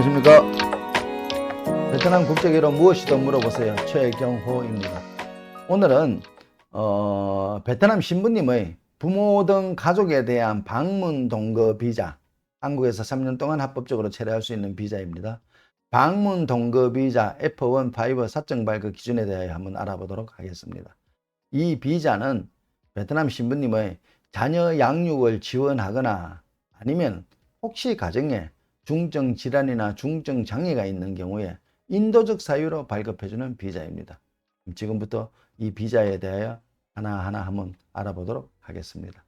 안녕하십니까. 베트남 국적으로 무엇이든 물어보세요. 최경호입니다. 오늘은 어, 베트남 신부님의 부모 등 가족에 대한 방문 동거 비자, 한국에서 3년 동안 합법적으로 체류할 수 있는 비자입니다. 방문 동거 비자 F1, 5 사정 발급 기준에 대하여 한번 알아보도록 하겠습니다. 이 비자는 베트남 신부님의 자녀 양육을 지원하거나 아니면 혹시 가정에 중증 질환이나 중증 장애가 있는 경우에 인도적 사유로 발급해주는 비자입니다. 지금부터 이 비자에 대하여 하나하나 한번 알아보도록 하겠습니다.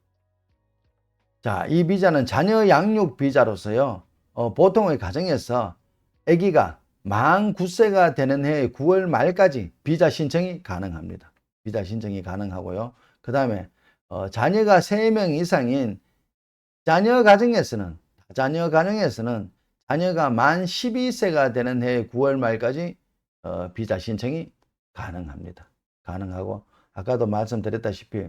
자, 이 비자는 자녀 양육 비자로서요, 어, 보통의 가정에서 아기가 만 9세가 되는 해 9월 말까지 비자 신청이 가능합니다. 비자 신청이 가능하고요. 그 다음에 어, 자녀가 3명 이상인 자녀 가정에서는 자녀 가정에서는 자녀가 만 12세가 되는 해 9월 말까지 어, 비자 신청이 가능합니다. 가능하고 아까도 말씀드렸다시피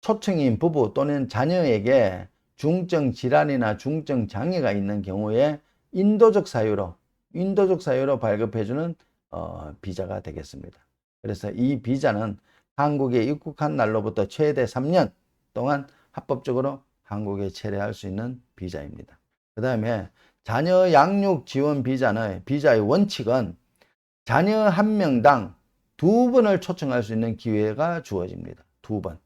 초청인 부부 또는 자녀에게 중증 질환이나 중증 장애가 있는 경우에 인도적 사유로 인도적 사유로 발급해주는 어, 비자가 되겠습니다. 그래서 이 비자는 한국에 입국한 날로부터 최대 3년 동안 합법적으로 한국에 체류할 수 있는 비자입니다. 그 다음에 자녀 양육 지원 비자는 비자의 원칙은 자녀 한 명당 두 번을 초청할 수 있는 기회가 주어집니다. 두 번.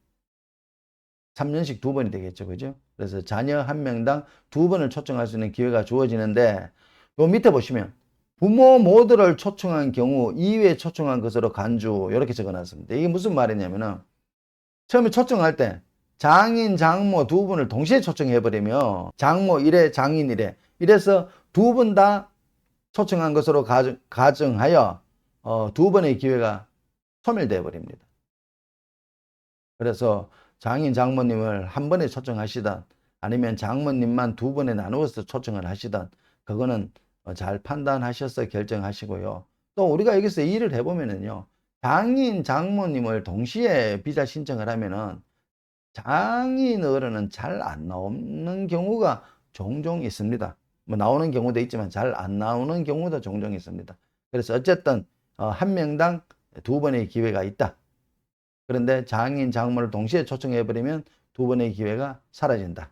3년씩 두 번이 되겠죠. 그죠? 그래서 자녀 한 명당 두 번을 초청할 수 있는 기회가 주어지는데 요 밑에 보시면 부모 모두를 초청한 경우 이외에 초청한 것으로 간주 이렇게 적어놨습니다. 이게 무슨 말이냐면은 처음에 초청할 때 장인, 장모 두 분을 동시에 초청해 버리면 장모 1회, 장인 1회 이래서 두 분 다 초청한 것으로 가정, 가정하여 어, 두 번의 기회가 소멸되어 버립니다. 그래서 장인, 장모님을 한 번에 초청하시든 아니면 장모님만 두 번에 나누어서 초청을 하시든 그거는 어, 잘 판단하셔서 결정하시고요. 또 우리가 여기서 일을 해보면은요. 장인, 장모님을 동시에 비자 신청을 하면은 장인 어른은 잘 안 나오는 경우가 종종 있습니다. 뭐 나오는 경우도 있지만 잘 안 나오는 경우도 종종 있습니다. 그래서 어쨌든 어, 한 명당 두 번의 기회가 있다. 그런데 장인, 장모를 동시에 초청해 버리면 두 번의 기회가 사라진다.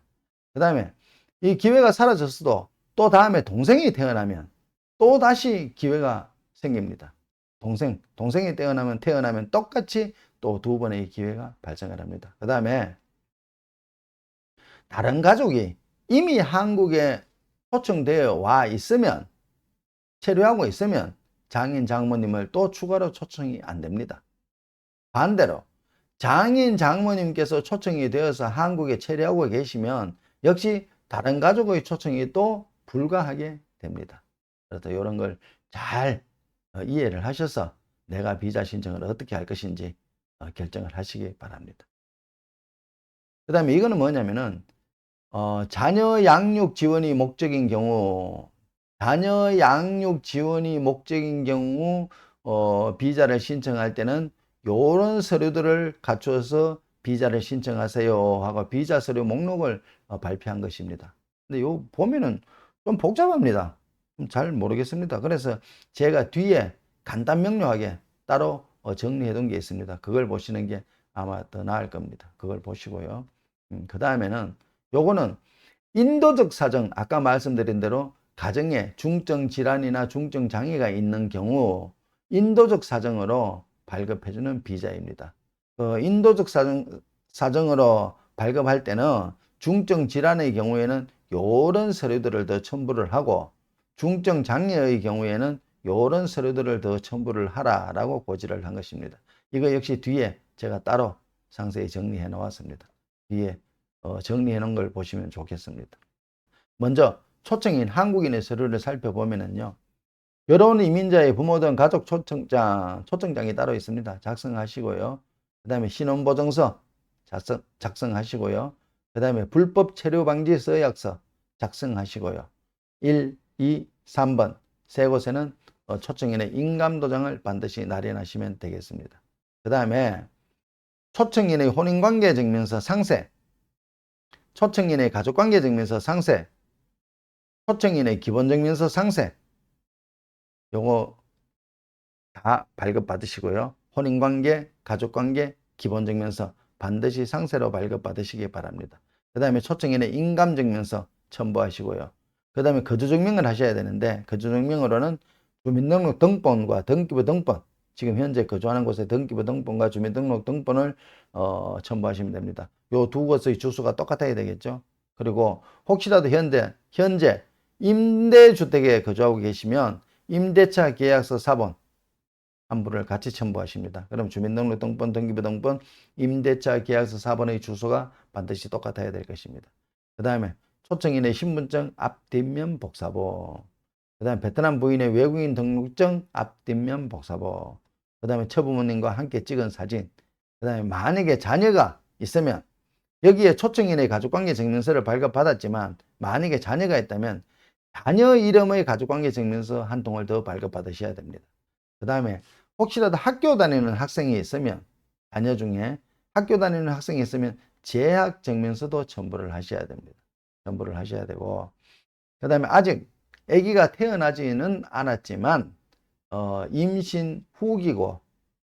그 다음에 이 기회가 사라졌어도 또 다음에 동생이 태어나면 또 다시 기회가 생깁니다. 동생, 동생이 태어나면 태어나면 똑같이 또 두 번의 기회가 발생을 합니다. 그 다음에 다른 가족이 이미 한국에 초청되어 와 있으면 체류하고 있으면 장인 장모님을 또 추가로 초청이 안 됩니다. 반대로 장인 장모님께서 초청이 되어서 한국에 체류하고 계시면 역시 다른 가족의 초청이 또 불가하게 됩니다. 그래서 이런 걸잘 어, 이해를 하셔서 내가 비자 신청을 어떻게 할 것인지 어, 결정을 하시기 바랍니다. 그 다음에 이거는 뭐냐면은 어, 자녀 양육 지원이 목적인 경우 자녀 양육 지원이 목적인 경우 어, 비자를 신청할 때는 이런 서류들을 갖춰서 비자를 신청하세요 하고 비자 서류 목록을 어, 발표한 것입니다. 근데 요 보면은 좀 복잡합니다. 잘 모르겠습니다. 그래서 제가 뒤에 간단 명료하게 따로 어, 정리해 둔 게 있습니다. 그걸 보시는 게 아마 더 나을 겁니다. 그걸 보시고요. 음, 그 다음에는 요거는 인도적 사정, 아까 말씀드린 대로 가정에 중증 질환이나 중증 장애가 있는 경우 인도적 사정으로 발급해주는 비자입니다. 그 인도적 사정, 사정으로 발급할 때는 중증 질환의 경우에는 요런 서류들을 더 첨부를 하고 중증 장애의 경우에는 요런 서류들을 더 첨부를 하라라고 고지를 한 것입니다. 이거 역시 뒤에 제가 따로 상세히 정리해 놓았습니다. 뒤에 어, 정리해 놓은 걸 보시면 좋겠습니다. 먼저 초청인 한국인의 서류를 살펴보면은요. 여러분 이민자의 부모 등 가족 초청장, 초청장이 따로 있습니다. 작성하시고요. 그 다음에 신원보증서 작성, 작성하시고요. 그 다음에 불법 체류 방지 서약서 작성하시고요. 1, 2, 3번 세 곳에는 어, 초청인의 인감도장을 반드시 날인하시면 되겠습니다. 그 다음에 초청인의 혼인관계 증명서 상세, 초청인의 가족관계 증명서 상세, 초청인의 기본증명서 상세, 요거 다 발급 받으시고요. 혼인관계, 가족관계, 기본증명서 반드시 상세로 발급 받으시기 바랍니다. 그 다음에 초청인의 인감증명서 첨부하시고요. 그 다음에 거주증명을 하셔야 되는데 거주증명으로는 주민등록 등본과 등기부 등본 지금 현재 거주하는 곳의 등기부 등본과 주민등록 등본을 어, 첨부하시면 됩니다. 요 두 곳의 주소가 똑같아야 되겠죠. 그리고 혹시라도 현재 현재 임대주택에 거주하고 계시면 임대차 계약서 사본 한 부를 같이 첨부하십니다. 그럼 주민등록 등본, 등기부 등본, 임대차 계약서 사본의 주소가 반드시 똑같아야 될 것입니다. 그 다음에 초청인의 신분증 앞뒷면 복사본, 그 다음에 베트남 부인의 외국인 등록증 앞뒷면 복사본, 그 다음에 처부모님과 함께 찍은 사진, 그 다음에 만약에 자녀가 있으면 여기에 초청인의 가족관계 증명서를 발급받았지만 만약에 자녀가 있다면 자녀 이름의 가족관계 증명서 한 통을 더 발급받으셔야 됩니다. 그 다음에 혹시라도 학교 다니는 학생이 있으면 자녀 중에 학교 다니는 학생이 있으면 재학 증명서도 첨부를 하셔야 됩니다. 첨부를 하셔야 되고 그 다음에 아직 아기가 태어나지는 않았지만 어, 임신 후기고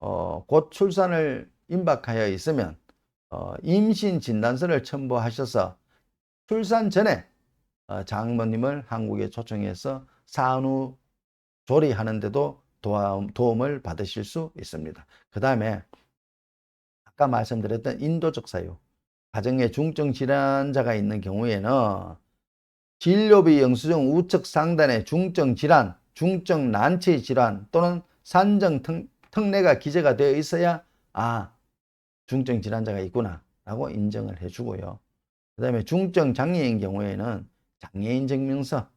어, 곧 출산을 임박하여 있으면 어, 임신 진단서를 첨부하셔서 출산 전에 어, 장모님을 한국에 초청해서 산후 조리하는데도 도움, 도움을 받으실 수 있습니다. 그 다음에 아까 말씀드렸던 인도적 사유, 가정에 중증 질환자가 있는 경우에는 진료비 영수증 우측 상단에 중증 질환, 중증 난치 질환 또는 산정 특, 특례가 기재가 되어 있어야 아 중증 질환자가 있구나 라고 인정을 해주고요. 그 다음에 중증 장애인 경우에는 장애인 증명서,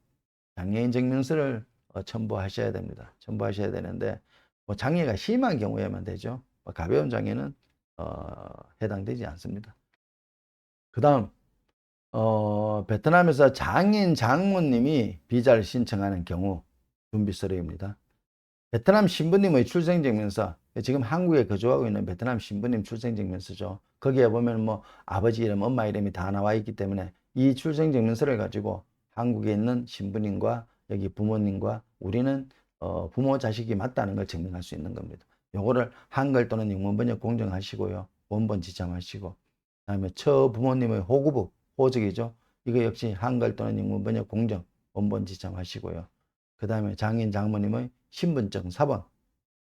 장애인 증명서를 어, 첨부하셔야 됩니다. 첨부하셔야 되는데 뭐 장애가 심한 경우에만 되죠. 뭐 가벼운 장애는 어, 해당되지 않습니다. 그 다음 어, 베트남에서 장인 장모님이 비자를 신청하는 경우 준비 서류입니다. 베트남 신부님의 출생증명서 지금 한국에 거주하고 있는 베트남 신부님 출생증명서죠. 거기에 보면 뭐 아버지 이름, 엄마 이름이 다 나와 있기 때문에 이 출생증명서를 가지고 한국에 있는 신부님과 여기 부모님과 우리는 어, 부모 자식이 맞다는 걸 증명할 수 있는 겁니다. 요거를 한글 또는 영문 번역 공정하시고요. 원본 지참하시고 그 다음에 처 부모님의 호구부 호적이죠. 이거 역시 한글 또는 영문 번역 공정 원본 지참하시고요. 그 다음에 장인 장모님의 신분증 4번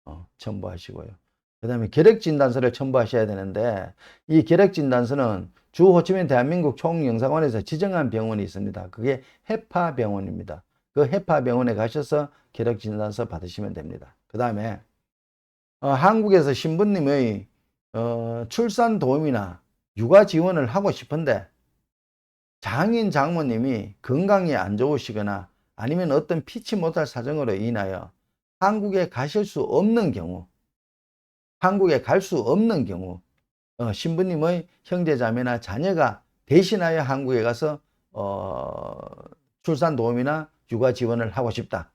어, 첨부하시고요. 그 다음에 결핵진단서를 첨부하셔야 되는데 이 결핵진단서는 주 호치민 대한민국 총영사관에서 지정한 병원이 있습니다. 그게 해파병원입니다. 그 해파병원에 가셔서 결핵진단서 받으시면 됩니다. 그 다음에 어, 한국에서 신부님의 어, 출산 도움이나 육아 지원을 하고 싶은데 장인 장모님이 건강이 안 좋으시거나 아니면 어떤 피치 못할 사정으로 인하여 한국에 가실 수 없는 경우, 한국에 갈 수 없는 경우, 어, 신부님의 형제자매나 자녀가 대신하여 한국에 가서 어, 출산 도움이나 육아 지원을 하고 싶다.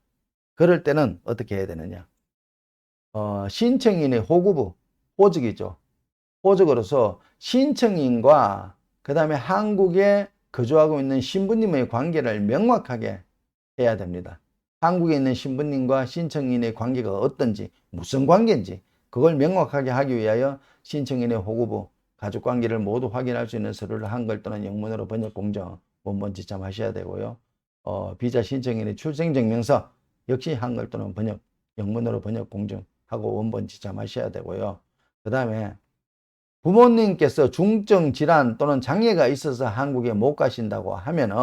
그럴 때는 어떻게 해야 되느냐? 어, 신청인의 호구부, 호적이죠. 호적으로서 신청인과 그 다음에 한국에 거주하고 있는 신부님의 관계를 명확하게 해야 됩니다. 한국에 있는 신부님과 신청인의 관계가 어떤지, 무슨 관계인지, 그걸 명확하게 하기 위하여 신청인의 호구부, 가족 관계를 모두 확인할 수 있는 서류를 한글 또는 영문으로 번역 공정, 원본 지참하셔야 되고요. 어, 비자 신청인의 출생증명서, 역시 한글 또는 번역, 영문으로 번역 공정하고 원본 지참하셔야 되고요. 그 다음에 부모님께서 중증 질환 또는 장애가 있어서 한국에 못 가신다고 하면은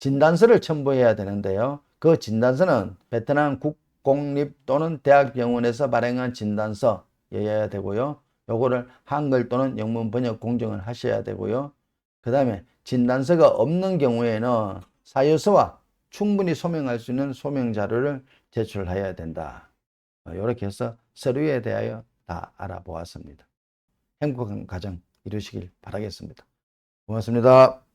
진단서를 첨부해야 되는데요. 그 진단서는 베트남 국공립 또는 대학병원에서 발행한 진단서여야 되고요. 요거를 한글 또는 영문 번역 공정을 하셔야 되고요. 그 다음에 진단서가 없는 경우에는 사유서와 충분히 소명할 수 있는 소명 자료를 제출해야 된다. 이렇게 해서 서류에 대하여 다 알아보았습니다. 행복한 가정 이루시길 바라겠습니다. 고맙습니다.